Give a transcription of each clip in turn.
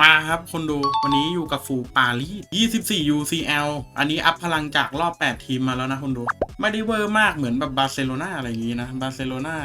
มาครับคนดูวันนี้อยู่กับฟูปารีส24 UCL อันนี้อัพพลังจากรอบ 8 ทีมมาแล้วนะคนดู ไม่ได้เวอร์มากเหมือนแบบบาร์เซโลนาอะไรอย่างงี้นะบาร์เซโลนา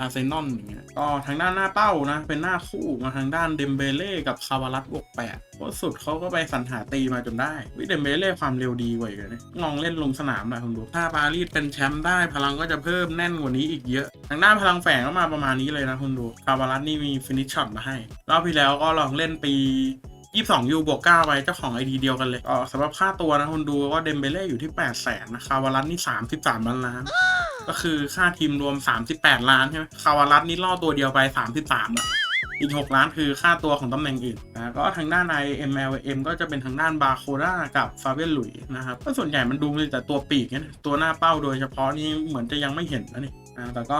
อาร์เซนอลอย่างเงี้ยก็ทางด้านหน้าเป้านะ เป็นหน้าคู่มาทางด้านเดมเบเล่กับคาวารัสบวก8เพราะสุดเขาก็ไปสรรหาตีมาจนได้วิเดมเบเล่ความเร็วดีกว่าอีกเลยลองเล่นลงสนามนะคุณดูถ้าปารีสเป็นแชมป์ได้พลังก็จะเพิ่มแน่นกว่านี้อีกเยอะ ทางด้านพลังแฝงก็มาประมาณนี้เลยนะคุณดูคาวารัสนี่มีฟินิชช็อตมาให้รอบที่แล้วก็ลองเล่นปี ยี่สองยูบวกเก้าไว้เจ้าของไอดีเดียวกันเลยก็สำหรับค่าตัวนะคุณดูว่าเดมเบเล่อยู่ที่แปดแสนนะคาวารัสนี่33ล้านล้าน ก็คือค่าทีมรวมสามสิบแปดล้านใช่ไหมคาวารัสนี่ล่อตัวเดียวไป33อะ อีก 6 ล้านคือค่าตัวของตำแหน่งอื่นนะก็ทางด้านใน MLM ก็จะเป็นทางด้านบาโคด้ากับฟาเบียนหลุยนะครับก็ส่วนใหญ่มันดูเลยแต่ตัวปีกเนี่ยตัวหน้าเป้าโดยเฉพาะนี่เหมือนจะยังไม่เห็นนะนี่แต่ก็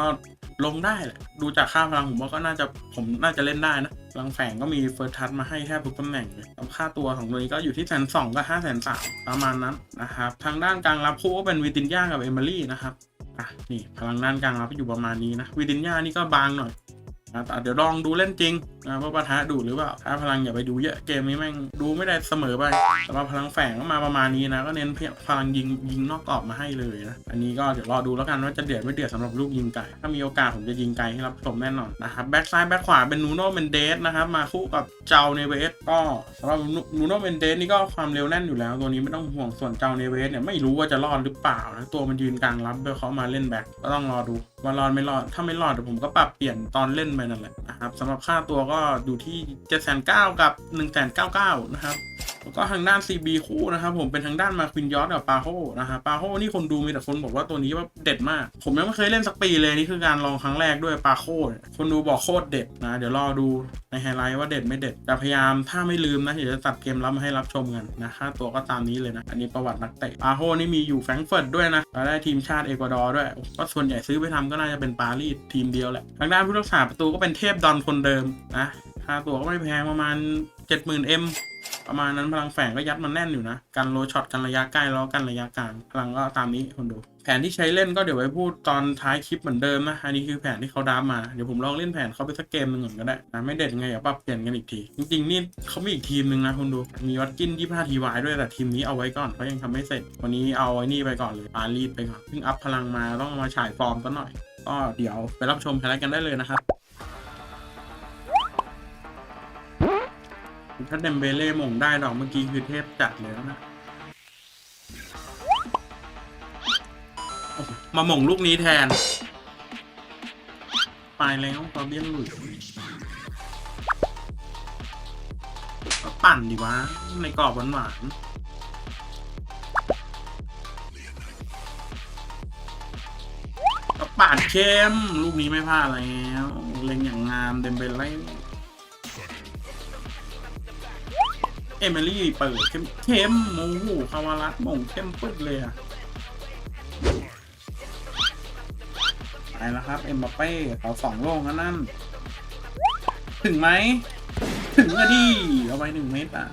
ลงได้แหละ ดูจากค่าพลังผมว่าก็น่าจะผมน่าจะเล่นได้นะพลังแฝงก็มีเฟิร์สทัชมาให้แทบทุกตำแหน่งเลยค่าตัวของตัวนี้ก็อยู่ที่แสนสองกับห้าแสนสามประมาณนั้นนะครับ ทางด้านกลางรับคู่ก็เป็นวิตินย่ากับเอมิลี่นะครับ อะ นี่พลังด้านกลางรับอยู่ประมาณนี้นะ วิตินยานี่ก็บางหน่อย เดี๋ยวลองดูเล่นจริงนะว่าปะทะดูหรือเปล่าถ้าพลังอย่าไปดูเยอะเกมนี้แม่งดูไม่ได้เสมอไปสำหรับพลังแฝงก็มาประมาณนี้นะ ก็เน้นพลังยิงยิงนอกกรอบมาให้เลยนะ อันนี้ก็เดี๋ยวรอดูแล้วกันว่าจะเดือดไม่เดือดสำหรับลูกยิงไก่ ถ้ามีโอกาสผมจะยิงไก่ให้รับชมแน่นอนนะครับแบ็กซ้ายแบ็กขวาเป็นนูโน่เมนเดสนะครับมาคู่กับเจ้าเนเวสก็สำหรับนูโน่เมนเดสนี่ก็ความเร็วแน่นอยู่แล้ว ตัวนี้ไม่ต้องห่วงส่วนเจ้าเนเวสเนี่ยไม่รู้ว่าจะรอดหรือเปล่านะตัวมันยืนกลางรับโดยเขามาเล่นแบ็กก็ต้องรอดูว่ารอดไม่รอดถ้าไม่รอดเดี๋ยวผมก็ปรับเปลี่ยนตอนเล่นไปนั่นแหละนะครับสำหรับค่าตัวก็อยู่ที่ 7 9 0 0 0กับ 1 9 9 0นะครับแล้วก็ทางด้าน CB คู่นะครับผมเป็นทางด้านมาควินยอสกับปาโฮนะครับปาโฮนี่คนดูมีแต่คนบอกว่าตัวนี้ว่าเด็ดมาก ผมยังไม่เคยเล่นสักปีเลยนี่คือการลองครั้งแรกด้วยปาโฮเนี่ยคนดูบอกโคตรเด็ดนะ เดี๋ยวรอดูในไฮไลท์ว่าเด็ดไม่เด็ดแต่พยายามถ้าไม่ลืมนะเดี๋ยวจะตัดเกมรับมาให้รับชมกันนะค่าตัวก็ตามนี้เลยนะอันนี้ประวัตินักเตะปาโฮนี่มีอยู่แฟรงเฟิร์ตด้วยนะแล้วได้ทีมชาติเอกวาดอร์ด้วยก็ส่วนใหญ่ซื้อไปทำก็น่าจะเป็นปารีสทีมเดียวแหละทางด้านผู้รักษาประตูก็เป็นเทพดอนคนเดิมนะค่าตัวก็ไม่แพงประมาณ 70,000 M ประมาณนั้นพลังแฝงก็ยัดมันแน่นอยู่นะ กันโลช็อตกันระยะใกล้แล้วกันระยะกลางพลังก็ตามนี้คนดู แผนที่ใช้เล่นก็เดี๋ยวไว้พูดตอนท้ายคลิปเหมือนเดิมนะ อันนี้คือแผนที่เขาดาฟมา เดี๋ยวผมลองเล่นแผนเขาไปสักเกมหนึ่งก่อนก็ได้นะไม่เด็ดไงเดี๋ยวปรับเปลี่ยนกันอีกที จริงๆนี่เขามีอีกทีมหนึ่งนะคุณดู มีวัดกิน25ทีวายด้วยแต่ทีมนี้เอาไว้ก่อนเขายังทำไม่เสร็จ วันนี้เอาไอ้นี่ไปก่อนเลยปารีสไปก่อนเพิ่งอัพพลังมาต้องมาฉายฟอร์มกันหน่อย ก็เดี๋ยวไปรับชมไฮไลกันได้เลยนะครับ ถ้าเดมเบเล่มงได้ดอกเมื่อกี้คือเทพจัดเลยแล้วนะมาหม่งลูกนี้แทน ไปแล้วฟาเบียนหลุยก็ปั่นดีวะ ในกรอบหวานๆก็ปาดเข้ม ลูกนี้ไม่พลาดแล้ว เล็งอย่างงามเดมเบเล่ เอมิลี่เปิดเข้มเข้มโอ้โหคาวารัสมงเข้มปึ๊ดเลยอะไปแล้วครับ เอ็มบัปเป้เขาสองโลงแล้วนั่น ถึงไหม ถึงอะดิเอาไปหนึ่งเมตรอะ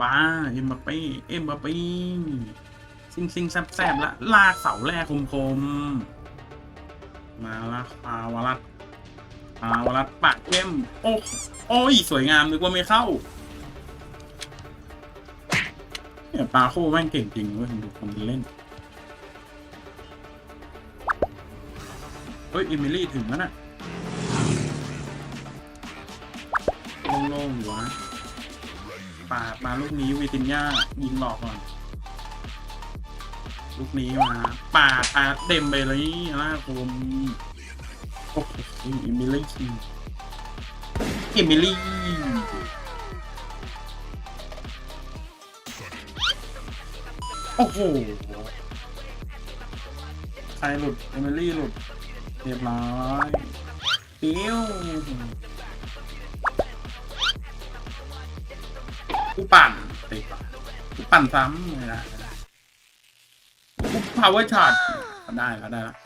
บ้า เอ็มบัปเป้ เอ็มบัปเป้ซิงซิงแซบแซบละลากเสาแรกคมคมมาละคาวารัส คาวารัสปากเข้มโอ้โอ้ย สวยงามนึกว่าไม่เข้าเนี่ยปลาโคแม่งเก่งจริงเว้ยดูคนเล่นเฮ้ยอิมิลี่ถึงแล้วน่ะโล่งๆอยู่วะปาดมาลูกนี้วิตินยายิงหลอกก่อนลูกนี้มาปาดปาดเต็มไปเลยนะผม โอ้โหอิมิลี่อิมิลี่โอ้โหใครหลุดเอมิลี่หลุดเรียบร้อยปิ้วกูปั่นติดกูปั่นซ้ำไม่ได้ไม่ได้กูพาวเวอร์ช็อตได้แล้วได้แล้ว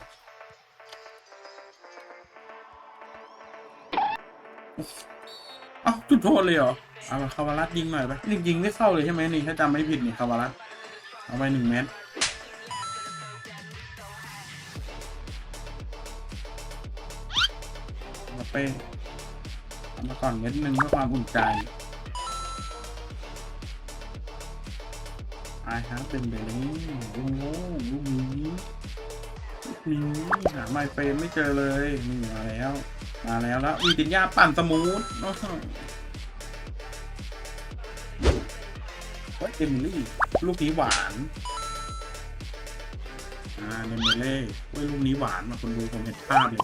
เอ้าจุดโทษเลยเหรอเอามาคาวารัสยิงหน่อยไปยิงยิงไม่เข้าเลยใช่ไหมนี่ถ้าจำไม่ผิดนี่คาวารัสเอาไปหนึ่งเมตรมาเป้เอามาก่อนเม็ดหนึ่งเพื่อความอุ่นใจไอฮะเป็นแบบนี้โอ้โหลูกนี้ลูกนี้หาไมเฟรมไม่เจอเลยนี่มาแล้ว มาแล้วแล้ววีตินยาปั่นสมูทโอ้โหเฮ้ยเอมิลี่ลูกนี้หวานอ่าเนเมเล่เว้ยลูกนี้หวานมาคนดูผมเห็นภาพเลย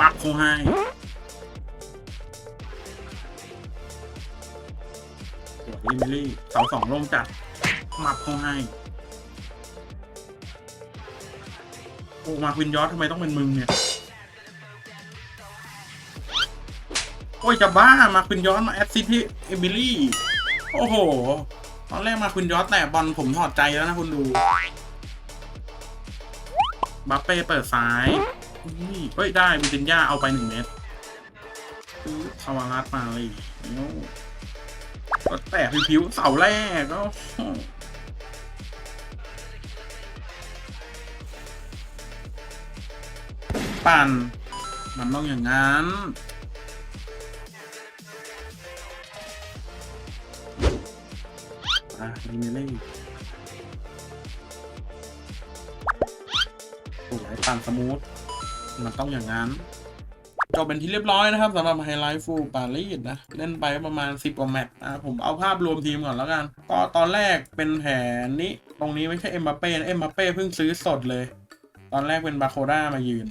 มักเขาให้สวเอมิลี่เสาสองล่มจัดมักเขาให้โอ้มาควินยอสทำไมต้องเป็นมึงเนี่ย โอ้ยจะบ้ามาควินยอสมาแอดซิที่เอมิลี่ โอ้โห ตอนแรกมาควินยอสแต่บอลผมถอดใจแล้วนะคุณดูบัฟเป้เปิดซ้ายนี่เฮ้ย ได้วิตินยาเอาไปหนึ่งเมตรซื้อคาวารัสมาเลยก็แตกผิวเสาแรกก็ปั่นมันต้องอย่างนั้น อะนี่เล่สวยปั่นสมูท มันต้องอย่างนั้นจบเป็นที่เรียบร้อยนะครับสำหรับไฮไลท์ฟูลปารีสนะ เล่นไปประมาณ 10กว่าแมตช์นะผมเอาภาพรวมทีมก่อนแล้วกัน ก็ตอนแรกเป็นแผนนี้ ตรงนี้ไม่ใช่เอ็มบัปเป้เอ็มบัปเป้เพิ่งซื้อสดเลย ตอนแรกเป็นบาโคด้ามายืน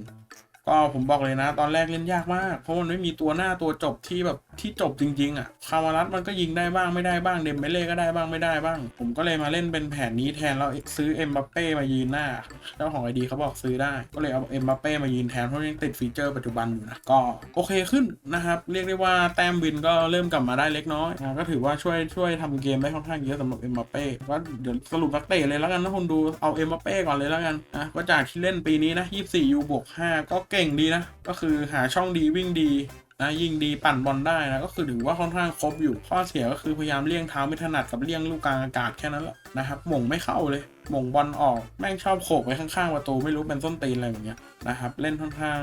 ก็ผมบอกเลยนะ ตอนแรกเล่นยากมาก เพราะมันไม่มีตัวหน้าตัวจบที่แบบที่จบจริง ๆ อะ คาวารัสมันก็ยิงได้บ้างไม่ได้บ้าง เดมเบเล่ก็ได้บ้างไม่ได้บ้าง ผมก็เลยมาเล่นเป็นแผนนี้แทนแล้วซื้อเอ็มบัปเป้มายืนหน้า เจ้าของไอดีเขาบอกซื้อได้ ก็เลยเอาเอ็มบัปเป้มายืนแทนเพราะยังติดฟีเจอร์ปัจจุบันอยู่นะ ก็โอเคขึ้นนะครับ เรียกได้ว่าแต้มวินก็เริ่มกลับมาได้เล็กน้อยนะก็ถือว่าช่วยช่วยทำเกมได้ค่อนข้างเยอะสำหรับเอ็มบัปเป้ว่าเดี๋ยวสรุปนักเตะเลยแล้วกันนะคุณดูเอาเอ็มบัปเป้ก่อนเลยแล้วกันนะก็จากที่เล่นปีนี้นะ24ยูบวก5ก็เก่งดีนะ ก็คือหาช่องดีวิ่งดีนะยิงดีปั่นบอลได้นะก็คือถือว่าค่อนข้างครบอยู่ข้อเสียก็คือพยายามเลี่ยงเท้าไม่ถนัดกับเลี่ยงลูกกลางอากาศแค่นั้นแหละนะครับหม่งไม่เข้าเลย หม่งบอลออกแม่งชอบโขกไว้ข้างๆประตูไม่รู้เป็นส้นตีนอะไรอย่างเงี้ยนะครับเล่นค่อนข้าง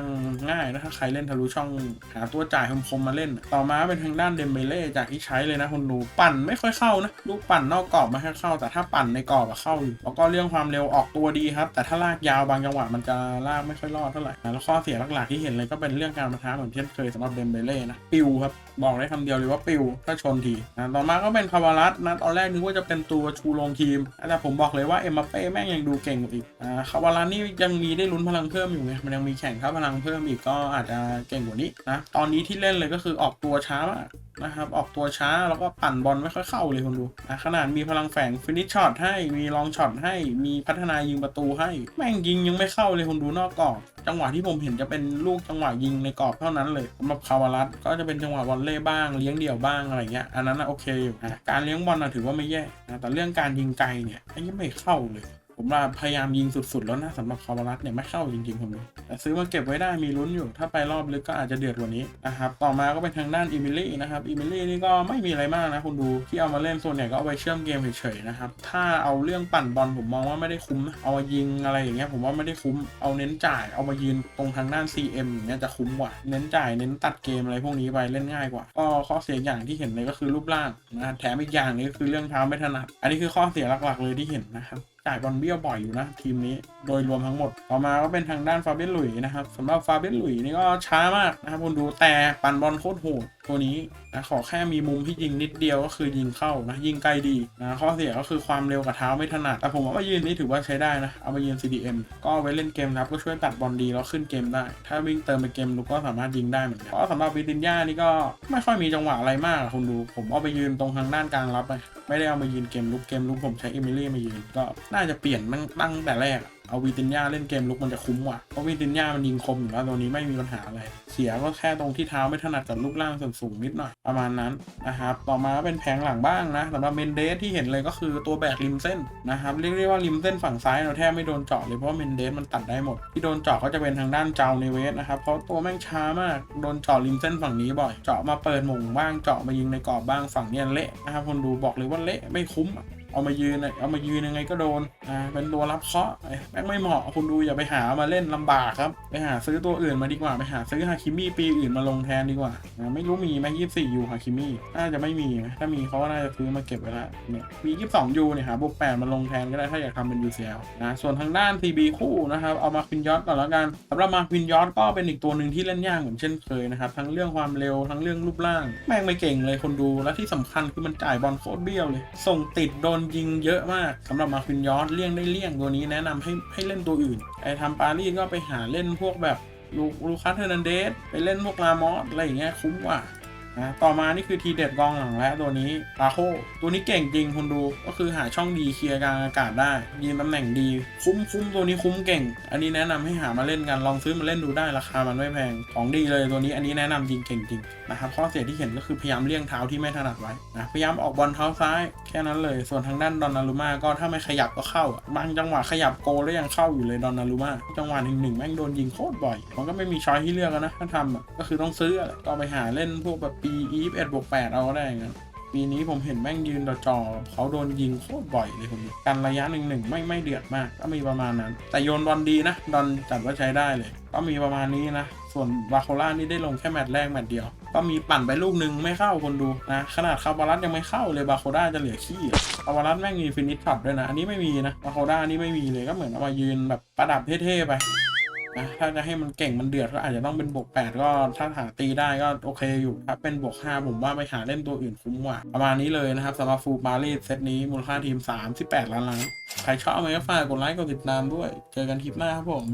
ง่ายนะถ้าใครเล่นทะลุช่องหาตัวจ่ายคมๆมมาเล่น ต่อมาเป็นทางด้านเดมเบเล่จากที่ใช้เลยนะคุณดูปั่นไม่ค่อยเข้านะลูกปั่นนอกกรอบไมาค่อยเข้า แต่ถ้าปั่นในกรอบอะเข้าอยู่แล้วก็เรื่องความเร็วออกตัวดีครับ แต่ถ้าลากยาวบางจังหวะมันจะลากไม่ค่อยรอดเท่าไหร่แล้วข้อเสียหลักๆที่เห็นเลยก็เป็นเรื่องการประทะเหมือนเช่นเคยสำหรับเดมเบเล่นะปิวครับบอกได้คำเดียวเลยว่าปิวถ้าชนทีนะต่อมาก็เป็นคาวารัสนะตอนแรกนึกว่าจะเป็นตัวชูโรงทีมแต่ผมบอกเลยว่าเอ็มมาเป้แม่งยังดูเก่งกว่าอีกอ่าคาวารัสนี่ยังมีได้ลุ้นพลังเพิ่มอยู่ไงมันยังมีแข่งค่าพลังเพิ่มอีกก็อาจจะเก่งกว่านี้นะตอนนี้ที่เล่นเลยก็คือออกตัวช้ามาก นะครับออกตัวช้าแล้วก็ปั่นบอลไม่ค่อยเข้าเลยคุณดูนะขนาดมีพลังแฝงฟินิชช็อตให้มีลองช็อตให้มีพัฒนายิงประตูให้ แม่งยิงยังไม่เข้าเลยคุณดูนอกกรอบจังหวะที่ผมเห็นจะเป็นลูกจังหวะยิงในกรอบเท่านั้นเลยสำหรับคาวารัสก็จะเป็นจังหวะวอลเล่บ้างเลี้ยงเดี่ยวบ้างอะไรเงี้ยอันนั้นนะโอเคอยู่นะการเลี้ยงบอลนะถือว่าไม่แย่นะแต่เรื่องการยิงไกลเนี่ยไอ้ยังไม่เข้าเลย ผมว่าพยายามยิงสุดๆแล้วนะสำหรับคาวารัสเนี่ยไม่เข้าจริงๆผมเลยแต่ซื้อมาเก็บไว้ได้มีลุ้นอยู่ ถ้าไปรอบลึกก็อาจจะเดือดกว่านี้นะครับต่อมาก็เป็นทางด้านอิมิลี่นะครับอิมิลี่นี่ก็ไม่มีอะไรมากนะคุณดูที่เอามาเล่นส่วนใหญ่ยก็เอาไปเชื่อมเกมเฉยๆนะครับถ้าเอาเรื่องปั่นบอลผมมองว่าไม่ได้คุ้มเอามายิงอะไรอย่างเงี้ยผมว่าไม่ได้คุ้มเอาเน้นจ่ายเอามายืนตรงทางด้าน CM อย่างเงี้ยจะคุ้มกว่าเน้นจ่ายเน้นตัดเกมอะไรพวกนี้ไปเล่นง่ายกว่าก็ข้อเสียอย่างที่เห็นเลยก็คือรูปร่างนะแถมอีกอย่างนึงก็คือเรื่องเท้าไม่ถนัดอันนี้คือข้อเสียหลักๆเลยที่เห็นนะครับ จ่ายบอลเบี้ยวบ่อยอยู่นะทีมนี้โดยรวมทั้งหมด ต่อมาก็เป็นทางด้านฟาเบนหลุยนะครับสำหรับฟาเบนหลุยนี่ก็ช้ามากนะครับคุณดูแต่ปั่นบอลโคตรโหดตัวนี้นะขอแค่มีมุมที่ยิงนิดเดียวก็คือยิงเข้านะยิงไกลดีนะข้อเสียก็คือความเร็วกับเท้าไม่ถนัด แต่ผมว่ายืนนี้ถือว่าใช้ได้นะ เอามายืน CDM ก็เอาไว้เล่นเกมรับก็ช่วยตัดบอลดีแล้วขึ้นเกมได้ ถ้าวิ่งเติมไปเกมลุกก็สามารถยิงได้เหมือนกันเพราะสำหรับวิดินยานี่ก็ไม่ค่อยมีจังหวะอะไรมากคุณดู ผมเอาไปยืนตรงทางด้านกลางรับไปไม่ได้เอามายืนเกมลุกเกมลุกผมใช้เอมิลี่มายืนก็นาจะเปลี่ยนตั้งตั้งแต่แรก เอาวีตินยาเล่นเกมลุกมันจะคุ้มกว่าเพราะวีตินยามันยิงคมอยู่แล้วตัวนี้ไม่มีปัญหาอะไร เสียก็แค่ตรงที่เท้าไม่ถนัดกับลูกล่างส่วนสูงนิดหน่อย ประมาณนั้นนะครับ ต่อมาก็เป็นแผงหลังบ้างนะสำหรับเมนเดสที่เห็นเลยก็คือตัวแบกริมเส้นนะครับ เรียกได้ว่าริมเส้นฝั่งซ้ายเราแทบไม่โดนเจาะเลยเพราะเมนเดสมันตัดได้หมด ที่โดนเจาะก็จะเป็นทางด้านเจ้าในเวสนะครับ เพราะตัวแม่งช้ามาก โดนเจาะริมเส้นฝั่งนี้บ่อย เจาะมาเปิดหม่งบ้าง เจาะมายิงในกรอบบ้างฝั่งเนี้ยเละนะครับคนดูบอกเลยว่าเละไม่คุ้ม เอามายืนอะเอามายืนยังไงก็โดนอ่าเป็นตัวรับเคาะไอ้แม่งไม่เหมาะคุณดูอย่าไปหามาเล่นลำบากครับ ไปหาซื้อตัวอื่นมาดีกว่าไปหาซื้อฮาคิมิปีอื่นมาลงแทนดีกว่าไม่รู้มีไหมยี่สิบสี่ยูฮาคิมิน่าจะไม่มีถ้ามีเขาก็น่าจะซื้อมาเก็บไว้ละเนี่ยมียี่สิบสองยูเนี่ยหาบวกแปดมาลงแทนก็ได้ถ้าอยากทำเป็น UCL นะส่วนทางด้าน TB คู่นะครับเอามาควินยอตก่อนแล้วกันสำหรับมาควินยอตก็เป็นอีกตัวหนึ่งที่เล่นยากเหมือนเช่นเคยนะครับทั้งเรื่องความเร็วทั้งเรื่องรูปร่าง แม่งไม่เก่งเลยคนดูและที่สำคัญคือมันจ่ายบอลโคตรเบี้ยวเลย ส่งติดโดนยิงเยอะมากสำหรับมาคินยอสเลี่ยงได้เลี่ยงตัวนี้แนะนำให้ให้เล่นตัวอื่น ไอ้ทำปารีสก็ไปหาเล่นพวกแบบลูลูคัสเทอร์นันเดสไปเล่นพวกลามอสอะไรอย่างเงี้ยคุ้มกว่า นะต่อมานี่คือทีเด็ดกองหลังและตัวนี้ปาโคตัวนี้เก่งจริงคุณดูก็คือหาช่องดีเคลียร์กลางอากาศได้ยืนตำแหน่งดี คุ้มคุ้มตัวนี้คุ้มเก่ง อันนี้แนะนำให้หามาเล่นกันลองซื้อมาเล่นดูได้ราคามันไม่แพงของดีเลยตัวนี้อันนี้แนะนำจริงเก่งจริงนะครับข้อเสียที่เห็นก็คือพยายามเลี่ยงเท้าที่ไม่ถนัดไว้นะพยายามออกบอลเท้าซ้ายแค่นั้นเลยส่วนทางด้านดอนนารุมาก็ถ้าไม่ขยับก็เข้า บางจังหวะขยับโกแล้วยังเข้าอยู่เลยดอนนารุมาจังหวะหนึ่งหนึ่งแม่งโดนยิงโคตรบ่อยมันก็ไม่มีช้อยให้เลือกนะถ้าทำก็คือต้องซื้อก็ไปหาเล่นพวกแบบปีอีฟเอ็ดบวกแปดเอาก็ได้งั้นปีนี้ผมเห็นแม่งยืนต่อจอเขาโดนยิงโคตรบ่อยเลยผมกันระยะหนึ่งหนึ่งไม่ไม่เดือดมากก็มีประมาณนั้น แต่โยนบอลดีนะดอนจัดว่าใช้ได้เลย ก็มีประมาณนี้นะ ส่วนบาโคล่านี่ได้ลงแค่แมตช์แรกแมตช์เดียว ก็มีปั่นไปลูกหนึ่งไม่เข้าคนดูนะ ขนาดคาบารัสยังไม่เข้าเลยบาโคล่าจะเหลือขี้คาบารัสแม่งมีฟินิชช็อตด้วยนะอันนี้ไม่มีนะบาโคล่านี่ไม่มีเลยก็เหมือนเอามายืนแบบประดับเท่ๆไป นะถ้าจะให้มันเก่งมันเดือดก็อาจจะต้องเป็นบวก8ก็ถ้าหาตีได้ก็โอเคอยู่ถ้าเป็นบวก5ผมว่าไปหาเล่นตัวอื่นคุ้มกว่า ประมาณนี้เลยนะครับสำหรับฟูลปารีสเซตนี้มูลค่าทีมสามสิบแปดล้านล้านใครชอบไหมก็ฝากกดไลค์กดติดตามด้วย เจอกันคลิปหน้าครับผม